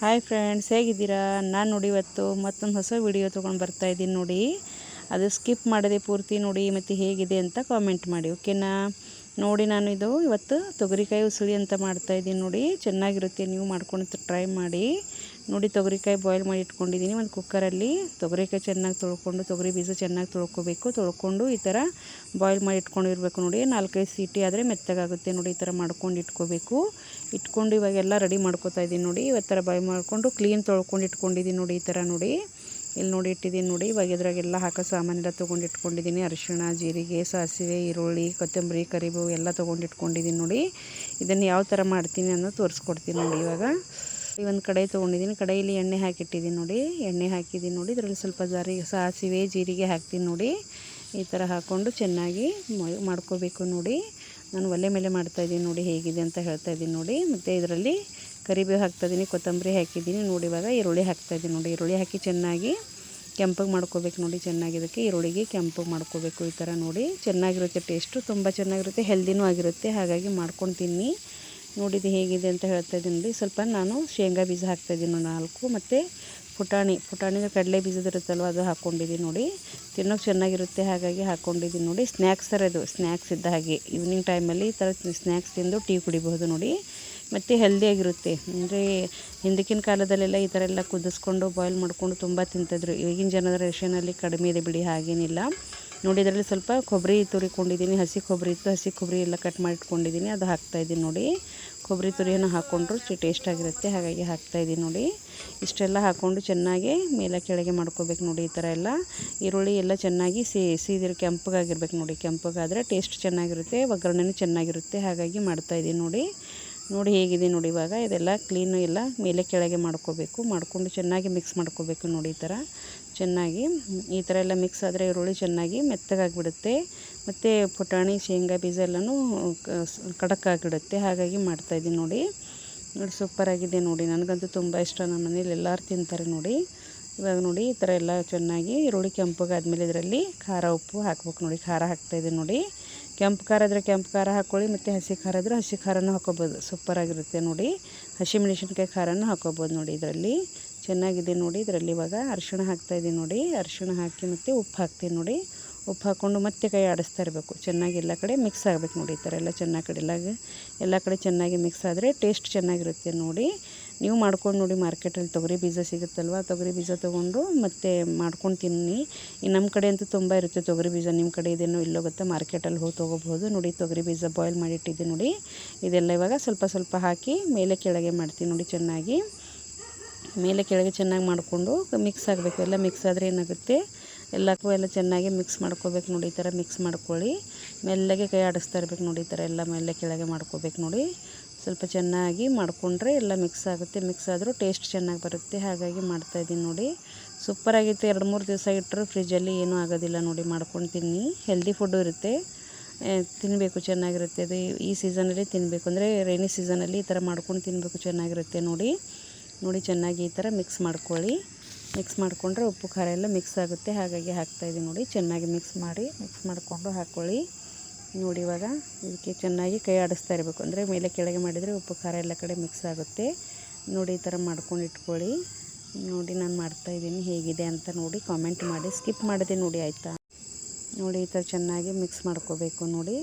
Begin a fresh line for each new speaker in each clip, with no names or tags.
Hi friends ಹೇಗಿದ್ದೀರಾ? ನಾನು ನೋಡಿ ಇವತ್ತು ಮತ್ತೊಂದು ಹೊಸ ವಿಡಿಯೋ ತೊಗೊಂಡು ಬರ್ತಾ ಇದ್ದೀನಿ ನೋಡಿ. ಅದು ಸ್ಕಿಪ್ ಮಾಡದೆ ಪೂರ್ತಿ ನೋಡಿ ಮತ್ತು ಹೇಗಿದೆ ಅಂತ ಕಾಮೆಂಟ್ ಮಾಡಿ ಓಕೆನಾ ನೋಡಿ ನಾನು ಇದು ಇವತ್ತು ತೊಗರಿಕಾಯಿ ಉಸುಳಿ ಅಂತ ಮಾಡ್ತಾ ಇದ್ದೀನಿ ನೋಡಿ. ಚೆನ್ನಾಗಿರುತ್ತೆ, ನೀವು ಮಾಡ್ಕೊಂಡು ಟ್ರೈ ಮಾಡಿ. ನೋಡಿ ತೊಗರಿಕಾಯಿ ಬಾಯ್ಲ್ ಮಾಡಿ ಇಟ್ಕೊಂಡಿದ್ದೀನಿ. ಒಂದು ಕುಕ್ಕರಲ್ಲಿ ತೊಗರಿಕಾಯಿ ಚೆನ್ನಾಗಿ ತೊಳ್ಕೊಂಡು, ತೊಗರಿ ಬೀಜ ಚೆನ್ನಾಗಿ ತೊಳ್ಕೊಬೇಕು. ತೊಳ್ಕೊಂಡು ಈ ಥರ ಬಾಯ್ಲ್ ಮಾಡಿ ಇಟ್ಕೊಂಡಿರ್ಬೇಕು ನೋಡಿ. ನಾಲ್ಕೈದು ಸೀಟಿ ಆದರೆ ಮೆತ್ತಗಾಗುತ್ತೆ ನೋಡಿ, ಈ ಥರ ಮಾಡ್ಕೊಂಡು ಇಟ್ಕೋಬೇಕು. ಇಟ್ಕೊಂಡು ಇವಾಗೆಲ್ಲ ರೆಡಿ ಮಾಡ್ಕೋತಾ ಇದ್ದೀನಿ ನೋಡಿ. ಇವತ್ತು ಥರ ಬಾಯ್ ಮಾಡಿಕೊಂಡು ಕ್ಲೀನ್ ತೊಳ್ಕೊಂಡು ಇಟ್ಕೊಂಡಿದ್ದೀನಿ ನೋಡಿ ಈ ಥರ ನೋಡಿ. ಇಲ್ಲಿ ನೋಡಿ ಇಟ್ಟಿದ್ದೀನಿ ನೋಡಿ. ಇವಾಗ ಇದ್ರಾಗೆಲ್ಲ ಹಾಕೋ ಸಾಮಾನೆಲ್ಲ ತೊಗೊಂಡು ಇಟ್ಕೊಂಡಿದ್ದೀನಿ. ಅರಿಶಿಣ, ಜೀರಿಗೆ, ಸಾಸಿವೆ, ಈರುಳ್ಳಿ, ಕೊತ್ತಂಬರಿ, ಕರಿಬೇವು ಎಲ್ಲ ತೊಗೊಂಡು ಇಟ್ಕೊಂಡಿದ್ದೀನಿ ನೋಡಿ. ಇದನ್ನು ಯಾವ ಥರ ಮಾಡ್ತೀನಿ ಅನ್ನೋದು ತೋರಿಸ್ಕೊಡ್ತೀನಿ ನೋಡಿ ಇವಾಗ. ಈ ಒಂದು ಕಡಾಯಿ ತೊಗೊಂಡಿದ್ದೀನಿ ಕಡಾಯಿಲಿ ಎಣ್ಣೆ ಹಾಕಿಟ್ಟಿದ್ದೀನಿ ನೋಡಿ. ಎಣ್ಣೆ ಹಾಕಿದ್ದೀನಿ ನೋಡಿ. ಇದರಲ್ಲಿ ಸ್ವಲ್ಪ ಜಾರಿ ಸಾಸಿವೆ, ಜೀರಿಗೆ ಹಾಕ್ತೀನಿ ನೋಡಿ. ಈ ಥರ ಹಾಕ್ಕೊಂಡು ಚೆನ್ನಾಗಿ ಮಾಡ್ಕೋಬೇಕು ನೋಡಿ. ನಾನು ಒಲೆ ಮೇಲೆ ಮಾಡ್ತಾಯಿದ್ದೀನಿ ನೋಡಿ ಹೇಗಿದೆ ಅಂತ ಹೇಳ್ತಾ ಇದ್ದೀನಿ ನೋಡಿ. ಮತ್ತು ಇದರಲ್ಲಿ ಕರಿಬೇವು ಹಾಕ್ತಾಯಿದ್ದೀನಿ ಕೊತ್ತಂಬರಿ ಹಾಕಿದ್ದೀನಿ ನೋಡಿ ಇವಾಗ. ಈರುಳ್ಳಿ ಹಾಕ್ತಾಯಿದ್ದೀನಿ ನೋಡಿ. ಈರುಳ್ಳಿ ಹಾಕಿ ಚೆನ್ನಾಗಿ ಕೆಂಪಗೆ ಮಾಡ್ಕೋಬೇಕು ನೋಡಿ. ಚೆನ್ನಾಗಿ ಇದಕ್ಕೆ ಈರುಳ್ಳಿಗೆ ಕೆಂಪು ಮಾಡ್ಕೋಬೇಕು ಈ ಥರ ನೋಡಿ. ಚೆನ್ನಾಗಿರುತ್ತೆ ಟೇಸ್ಟು ತುಂಬ ಚೆನ್ನಾಗಿರುತ್ತೆ. ಹೆಲ್ದಿನೂ ಆಗಿರುತ್ತೆ. ಹಾಗಾಗಿ ಮಾಡ್ಕೊಂಡು ತಿನ್ನಿ. ನೋಡಿದ್ದು ಹೇಗಿದೆ ಅಂತ ಹೇಳ್ತಾ ಇದ್ದೀನಿ ಸ್ವಲ್ಪ ನಾನು ಶೇಂಗಾ ಬೀಜ ಹಾಕ್ತಾಯಿದ್ದೀನಿ ನಾಲ್ಕು. ಮತ್ತು ಪುಟಾಣಿ ಪುಟಾಣಿಗೆ ಕಡಲೆ ಬೀಜದಿರುತ್ತಲ್ವ ಅದು ಹಾಕ್ಕೊಂಡಿದ್ದೀನಿ ನೋಡಿ. ತಿನ್ನೋಕೆ ಚೆನ್ನಾಗಿರುತ್ತೆ, ಹಾಗಾಗಿ ಹಾಕ್ಕೊಂಡಿದ್ದೀನಿ ನೋಡಿ. ಸ್ನ್ಯಾಕ್ಸ್ ಥರ ಇದು ಸ್ನ್ಯಾಕ್ಸ್ ಇದ್ದ ಹಾಗೆ. ಈವ್ನಿಂಗ್ ಟೈಮಲ್ಲಿ ಈ ಥರ ಸ್ನ್ಯಾಕ್ಸ್ ತಿಂದು ಟೀ ಕುಡಿಬಹುದು ನೋಡಿ. ಮತ್ತು ಹೆಲ್ದಿಯಾಗಿರುತ್ತೆ ಅಂದರೆ ಹಿಂದಕ್ಕಿನ ಕಾಲದಲ್ಲೆಲ್ಲ ಈ ಥರ ಎಲ್ಲ ಕುದಿಸ್ಕೊಂಡು ಬಾಯ್ಲ್ ಮಾಡಿಕೊಂಡು ತುಂಬ ತಿಂತಿದ್ರು. ಈಗಿನ ಜನರ ರೇಷನಲ್ಲಿ ಕಡಿಮೆ ಇದೆ ಬಿಡಿ, ಹಾಗೇನಿಲ್ಲ. ನೋಡಿ, ಇದರಲ್ಲಿ ಸ್ವಲ್ಪ ಕೊಬ್ಬರಿ ತುರಿಕೊಂಡಿದ್ದೀನಿ. ಹಸಿ ಕೊಬ್ಬರಿ ಇತ್ತು. ಹಸಿ ಕೊಬ್ಬರಿ ಎಲ್ಲ ಕಟ್ ಮಾಡಿ ಇಟ್ಕೊಂಡಿದ್ದೀನಿ ಅದು ಹಾಕ್ತಾಯಿದ್ದೀನಿ ನೋಡಿ. ಕೊಬ್ಬರಿ ತುರಿಯನ್ನು ಹಾಕ್ಕೊಂಡ್ರು ಟೇಸ್ಟಾಗಿರುತ್ತೆ ಹಾಗಾಗಿ ಹಾಕ್ತಾಯಿದ್ದೀನಿ ನೋಡಿ. ಇಷ್ಟೆಲ್ಲ ಹಾಕ್ಕೊಂಡು ಚೆನ್ನಾಗಿ ಮೇಲೆ ಕೆಳಗೆ ಮಾಡ್ಕೋಬೇಕು ನೋಡಿ ಈ ಥರ ಎಲ್ಲ. ಈರುಳ್ಳಿ ಎಲ್ಲ ಚೆನ್ನಾಗಿ ಸಿ, ಸೀದಿರು ಕೆಂಪಗಾಗಿರ್ಬೇಕು ನೋಡಿ. ಕೆಂಪಗಾದರೆ ಟೇಸ್ಟ್ ಚೆನ್ನಾಗಿರುತ್ತೆ, ಒಗ್ಗರಣೆನೂ ಚೆನ್ನಾಗಿರುತ್ತೆ. ಹಾಗಾಗಿ ಮಾಡ್ತಾಯಿದ್ದೀನಿ ನೋಡಿ. ನೋಡಿ ಹೇಗಿದೆ ನೋಡಿ ಇವಾಗ. ಇದೆಲ್ಲ ಕ್ಲೀನು ಎಲ್ಲ ಮೇಲೆ ಕೆಳಗೆ ಮಾಡ್ಕೋಬೇಕು. ಮಾಡಿಕೊಂಡು ಚೆನ್ನಾಗಿ ಮಿಕ್ಸ್ ಮಾಡ್ಕೋಬೇಕು ನೋಡಿ ಈ ಥರ. ಚೆನ್ನಾಗಿ ಈ ಥರ ಎಲ್ಲ ಮಿಕ್ಸ್ ಆದರೆ ಈರುಳ್ಳಿ ಚೆನ್ನಾಗಿ ಮೆತ್ತಗಾಗಿಬಿಡುತ್ತೆ. ಮತ್ತು ಪುಟಾಣಿ, ಶೇಂಗಾ ಬೀಜ ಎಲ್ಲನೂ ಕಡಕ್ಕಾಗಿಬಿಡುತ್ತೆ. ಹಾಗಾಗಿ ಮಾಡ್ತಾಯಿದ್ದೀನಿ ನೋಡಿ. ನೋಡಿ ಸೂಪರಾಗಿದೆ ನೋಡಿ. ನನಗಂತೂ ತುಂಬ ಇಷ್ಟ. ನಮ್ಮ ಮನೇಲಿ ಎಲ್ಲರೂ ತಿಂತಾರೆ ನೋಡಿ. ಇವಾಗ ನೋಡಿ ಈ ಥರ ಎಲ್ಲ ಚೆನ್ನಾಗಿ ಈರುಳ್ಳಿ ಕೆಂಪಗಾದ್ಮೇಲೆ ಇದರಲ್ಲಿ ಖಾರ ಉಪ್ಪು ಹಾಕ್ಬೇಕು ನೋಡಿ. ಖಾರ ಹಾಕ್ತಾಯಿದ್ದೀನಿ ನೋಡಿ. ಕೆಂಪು ಖಾರ ಇದ್ದರೆ ಕೆಂಪು ಖಾರ ಹಾಕ್ಕೊಳ್ಳಿ ಮತ್ತು ಹಸಿ ಖಾರ ಇದ್ದರೆ ಹಸಿ ಖಾರನೂ ಹಾಕ್ಕೊಬೋದು ಸೂಪರಾಗಿರುತ್ತೆ ನೋಡಿ. ಹಸಿ ಮೆಣಸಿನ್ಕಾಯಿ ಖಾರನೂ ಹಾಕ್ಕೋಬೋದು ನೋಡಿ ಇದರಲ್ಲಿ. ಚೆನ್ನಾಗಿದೆ ನೋಡಿ ಇದರಲ್ಲಿ ಇವಾಗ. ಅರಿಶಿಣ ಹಾಕ್ತಾಯಿದ್ದೀನಿ ನೋಡಿ. ಅರಿಶಿಣ ಹಾಕಿ ಮತ್ತು ಉಪ್ಪು ಹಾಕ್ತೀನಿ ನೋಡಿ. ಉಪ್ಪು ಹಾಕ್ಕೊಂಡು ಮತ್ತೆ ಕೈ ಆಡಿಸ್ತಾ ಇರಬೇಕು. ಚೆನ್ನಾಗಿ ಎಲ್ಲ ಕಡೆ ಮಿಕ್ಸ್ ಆಗಬೇಕು ನೋಡಿ ಈ ಥರ ಎಲ್ಲ ಚೆನ್ನಾಗಿ ಕಡೆ ಎಲ್ಲ ಎಲ್ಲ ಕಡೆ ಚೆನ್ನಾಗಿ ಮಿಕ್ಸ್ ಆದರೆ ಟೇಸ್ಟ್ ಚೆನ್ನಾಗಿರುತ್ತೆ ನೋಡಿ. ನೀವು ಮಾಡ್ಕೊಂಡು ನೋಡಿ ಮಾರ್ಕೆಟಲ್ಲಿ ತೊಗರಿ ಬೀಜ ಸಿಗುತ್ತಲ್ವ? ತೊಗರಿ ಬೀಜ ತೊಗೊಂಡು ಮತ್ತು ಮಾಡ್ಕೊಂಡು ತಿನ್ನಿ. ನಮ್ಮ ಕಡೆ ಅಂತೂ ತುಂಬ ಇರುತ್ತೆ ತೊಗರಿ ಬೀಜ. ನಿಮ್ಮ ಕಡೆ ಇದೇನೋ ಇಲ್ಲೋ ಗೊತ್ತಾ? ಮಾರ್ಕೆಟಲ್ಲಿ ಹೋಗಿ ತೊಗೋಬೋದು ನೋಡಿ ತೊಗರಿ ಬೀಜ ಬಾಯ್ಲ್ ಮಾಡಿಟ್ಟಿದ್ದೆ ನೋಡಿ. ಇದೆಲ್ಲ ಇವಾಗ ಸ್ವಲ್ಪ ಸ್ವಲ್ಪ ಹಾಕಿ ಮೇಲೆ ಕೆಳಗೆ ಮಾಡ್ತೀನಿ ನೋಡಿ ಚೆನ್ನಾಗಿ. ಮೇಲೆ ಕೆಳಗೆ ಚೆನ್ನಾಗಿ ಮಾಡಿಕೊಂಡು ಮಿಕ್ಸ್ ಆಗಬೇಕು. ಎಲ್ಲ ಮಿಕ್ಸ್ ಆದರೆ ಏನಾಗುತ್ತೆ? ಎಲ್ಲಕ್ಕೂ ಎಲ್ಲ ಚೆನ್ನಾಗಿ ಮಿಕ್ಸ್ ಮಾಡ್ಕೋಬೇಕು ನೋಡಿ, ಈ ಥರ ಮಿಕ್ಸ್ ಮಾಡ್ಕೊಳ್ಳಿ. ಮೆಲ್ಲಗೆ ಕೈ ಆಡಿಸ್ತಾ ಇರ್ಬೇಕು ನೋಡಿ, ಈ ಥರ ಎಲ್ಲ ಮೇಲೆ ಕೆಳಗೆ ಮಾಡ್ಕೋಬೇಕು ನೋಡಿ. ಸ್ವಲ್ಪ ಚೆನ್ನಾಗಿ ಮಾಡಿಕೊಂಡ್ರೆ ಎಲ್ಲ ಮಿಕ್ಸ್ ಆಗುತ್ತೆ. ಮಿಕ್ಸ್ ಆದರೂ ಟೇಸ್ಟ್ ಚೆನ್ನಾಗಿ ಬರುತ್ತೆ. ಹಾಗಾಗಿ ಮಾಡ್ತಾಯಿದ್ದೀನಿ ನೋಡಿ. ಸೂಪರಾಗಿತ್ತು ಎರಡು ಮೂರು ದಿವಸ ಇಟ್ಟರು ಫ್ರಿಜ್ಜಲ್ಲಿ ಏನೂ ಆಗೋದಿಲ್ಲ ನೋಡಿ. ಮಾಡ್ಕೊಂಡು ತಿನ್ನಿ ಹೆಲ್ದಿ ಫುಡ್ಡು ಇರುತ್ತೆ ತಿನ್ನಬೇಕು ಚೆನ್ನಾಗಿರುತ್ತೆ. ಅದು ಈ ಸೀಸನಲ್ಲಿ ತಿನ್ನಬೇಕು ಅಂದರೆ ರೈನಿ ಸೀಸನಲ್ಲಿ ಈ ಥರ ಮಾಡ್ಕೊಂಡು ತಿನ್ನಬೇಕು ಚೆನ್ನಾಗಿರುತ್ತೆ ನೋಡಿ. ನೋಡಿ, ಚೆನ್ನಾಗಿ ಈ ಥರ ಮಿಕ್ಸ್ ಮಾಡ್ಕೊಳ್ಳಿ. ಮಿಕ್ಸ್ ಮಾಡಿಕೊಂಡ್ರೆ ಉಪ್ಪು, ಖಾರ ಎಲ್ಲ ಮಿಕ್ಸ್ ಆಗುತ್ತೆ. ಹಾಗಾಗಿ ಹಾಕ್ತಾಯಿದ್ದೀನಿ ನೋಡಿ. ಚೆನ್ನಾಗಿ ಮಿಕ್ಸ್ ಮಾಡಿ ಮಿಕ್ಸ್ ಮಾಡಿಕೊಂಡು ಹಾಕ್ಕೊಳ್ಳಿ ನೋಡಿ ಇವಾಗ ಇದಕ್ಕೆ ಚೆನ್ನಾಗಿ ಕೈ ಆಡಿಸ್ತಾ ಇರಬೇಕು. ಅಂದರೆ ಮೇಲೆ ಕೆಳಗೆ ಮಾಡಿದರೆ ಉಪ್ಪು, ಖಾರ ಎಲ್ಲ ಕಡೆ ಮಿಕ್ಸ್ ಆಗುತ್ತೆ. ನೋಡಿ ಈ ಥರ ಮಾಡ್ಕೊಂಡು ಇಟ್ಕೊಳ್ಳಿ. ನೋಡಿ ನಾನು ಮಾಡ್ತಾಯಿದ್ದೀನಿ ಹೇಗಿದೆ ಅಂತ ನೋಡಿ ಕಾಮೆಂಟ್ ಮಾಡಿ. ಸ್ಕಿಪ್ ಮಾಡಿದೆ ನೋಡಿ, ಆಯಿತಾ? ನೋಡಿ ಈ ಥರ ಚೆನ್ನಾಗಿ ಮಿಕ್ಸ್ ಮಾಡ್ಕೋಬೇಕು ನೋಡಿ.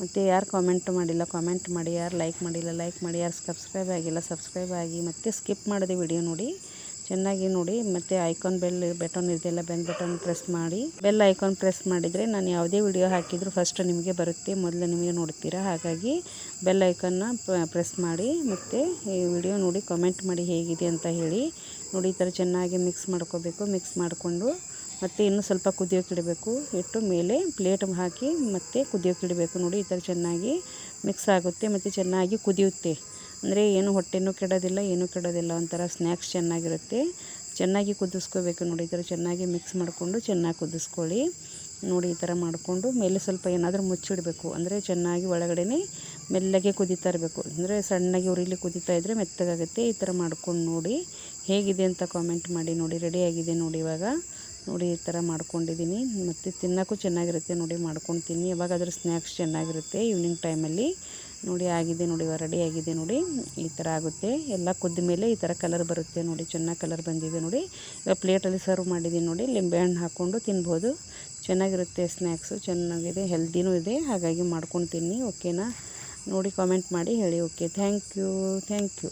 ಮತ್ತು ಯಾರು ಕಾಮೆಂಟ್ ಮಾಡಿಲ್ಲ ಕಾಮೆಂಟ್ ಮಾಡಿ. ಯಾರು ಲೈಕ್ ಮಾಡಿಲ್ಲ ಲೈಕ್ ಮಾಡಿ. ಯಾರು ಸಬ್ಸ್ಕ್ರೈಬ್ ಆಗಿಲ್ಲ ಸಬ್ಸ್ಕ್ರೈಬ್ ಆಗಿ. ಮತ್ತು ಸ್ಕಿಪ್ ಮಾಡಿದೆ ವಿಡಿಯೋ ನೋಡಿ. ಚೆನ್ನಾಗಿ ನೋಡಿ ಮತ್ತು ಐಕಾನ್ ಬೆಲ್, ಬಟನ್ ಇದೆಲ್ಲ ಬೆಲ್ ಬಟನ್ ಪ್ರೆಸ್ ಮಾಡಿ, ಬೆಲ್ ಐಕಾನ್ ಪ್ರೆಸ್ ಮಾಡಿದರೆ ನಾನು ಯಾವುದೇ ವಿಡಿಯೋ ಹಾಕಿದರೂ ಫಸ್ಟ್ ನಿಮಗೆ ಬರುತ್ತೆ, ಮೊದಲು ನಿಮಗೆ ನೋಡ್ತೀರಾ? ಹಾಗಾಗಿ ಬೆಲ್ ಐಕಾನ್ನ ಪ್ರೆಸ್ ಮಾಡಿ ಮತ್ತು ಈ ವಿಡಿಯೋ ನೋಡಿ ಕಮೆಂಟ್ ಮಾಡಿ ಹೇಗಿದೆ ಅಂತ ಹೇಳಿ, ನೋಡಿ ಈ ಥರ ಚೆನ್ನಾಗಿ ಮಿಕ್ಸ್ ಮಾಡ್ಕೋಬೇಕು ಮಿಕ್ಸ್ ಮಾಡಿಕೊಂಡು ಮತ್ತು ಇನ್ನೂ ಸ್ವಲ್ಪ ಕುದಿಯೋಕೆ ಇಡಬೇಕು, ಇಟ್ಟು ಮೇಲೆ ಪ್ಲೇಟ್ ಹಾಕಿ ಮತ್ತೆ ಕುದಿಯೋಕೆ ಇಡಬೇಕು, ನೋಡಿ ಈ ಥರ ಚೆನ್ನಾಗಿ ಮಿಕ್ಸ್ ಆಗುತ್ತೆ, ಮತ್ತು ಚೆನ್ನಾಗಿ ಕುದಿಯುತ್ತೆ. ಅಂದರೆ ಏನು ಹೊಟ್ಟೆನೂ ಕೆಡೋದಿಲ್ಲ, ಏನೂ ಕೆಡೋದಿಲ್ಲ ಒಂಥರ ಸ್ನ್ಯಾಕ್ಸ್ ಚೆನ್ನಾಗಿರುತ್ತೆ. ಚೆನ್ನಾಗಿ ಕುದಿಸ್ಕೋಬೇಕು ನೋಡಿ, ಈ ಥರ ಚೆನ್ನಾಗಿ ಮಿಕ್ಸ್ ಮಾಡಿಕೊಂಡು ಚೆನ್ನಾಗಿ ಕುದಿಸ್ಕೊಳ್ಳಿ. ನೋಡಿ, ಈ ಥರ ಮಾಡಿಕೊಂಡು ಮೇಲೆ ಸ್ವಲ್ಪ ಏನಾದರೂ ಮುಚ್ಚಿಡಬೇಕು. ಅಂದರೆ ಚೆನ್ನಾಗಿ ಒಳಗಡೆ ಮೆಲ್ಲಗೆ ಕುದೀತಾ ಇರಬೇಕು. ಅಂದರೆ ಸಣ್ಣಗೆ ಉರಿಲಿ ಕುದೀತಾ ಇದ್ದರೆ ಮೆತ್ತಗಾಗುತ್ತೆ. ಈ ಥರ ಮಾಡ್ಕೊಂಡು ನೋಡಿ. ಹೇಗಿದೆ ಅಂತ ಕಾಮೆಂಟ್ ಮಾಡಿ ನೋಡಿ. ರೆಡಿಯಾಗಿದೆ ನೋಡಿ ಇವಾಗ. ನೋಡಿ, ಈ ಥರ ಮಾಡ್ಕೊಂಡಿದ್ದೀನಿ. ಮತ್ತು ತಿನ್ನೋಕ್ಕೂ ಚೆನ್ನಾಗಿರುತ್ತೆ ನೋಡಿ. ಮಾಡ್ಕೊಂಡು ತಿನ್ನಿ. ಯಾವಾಗಾದರೂ ಸ್ನ್ಯಾಕ್ಸ್ ಚೆನ್ನಾಗಿರುತ್ತೆ ಈವ್ನಿಂಗ್ ಟೈಮಲ್ಲಿ ನೋಡಿ ಆಗಿದೆ ನೋಡಿ ರೆಡಿ ಆಗಿದೆ ನೋಡಿ. ಈ ಥರ ಆಗುತ್ತೆ. ಎಲ್ಲ ಕುದ್ದ ಮೇಲೆ ಈ ಥರ ಕಲರ್ ಬರುತ್ತೆ ನೋಡಿ, ಚೆನ್ನಾಗಿ ಕಲರ್ ಬಂದಿದೆ ನೋಡಿ. ಇವಾಗ ಪ್ಲೇಟಲ್ಲಿ ಸರ್ವ್ ಮಾಡಿದ್ದೀನಿ ನೋಡಿ ಲಿಂಬೆಹಣ್ಣು ಹಾಕ್ಕೊಂಡು ತಿನ್ಬೋದು. ಚೆನ್ನಾಗಿರುತ್ತೆ ಸ್ನ್ಯಾಕ್ಸು ಚೆನ್ನಾಗಿದೆ ಹೆಲ್ದಿನೂ ಇದೆ. ಹಾಗಾಗಿ ಮಾಡ್ಕೊಂಡು ತಿನ್ನಿ ಓಕೆನಾ ನೋಡಿ ಕಾಮೆಂಟ್ ಮಾಡಿ ಹೇಳಿ okay thank you thank you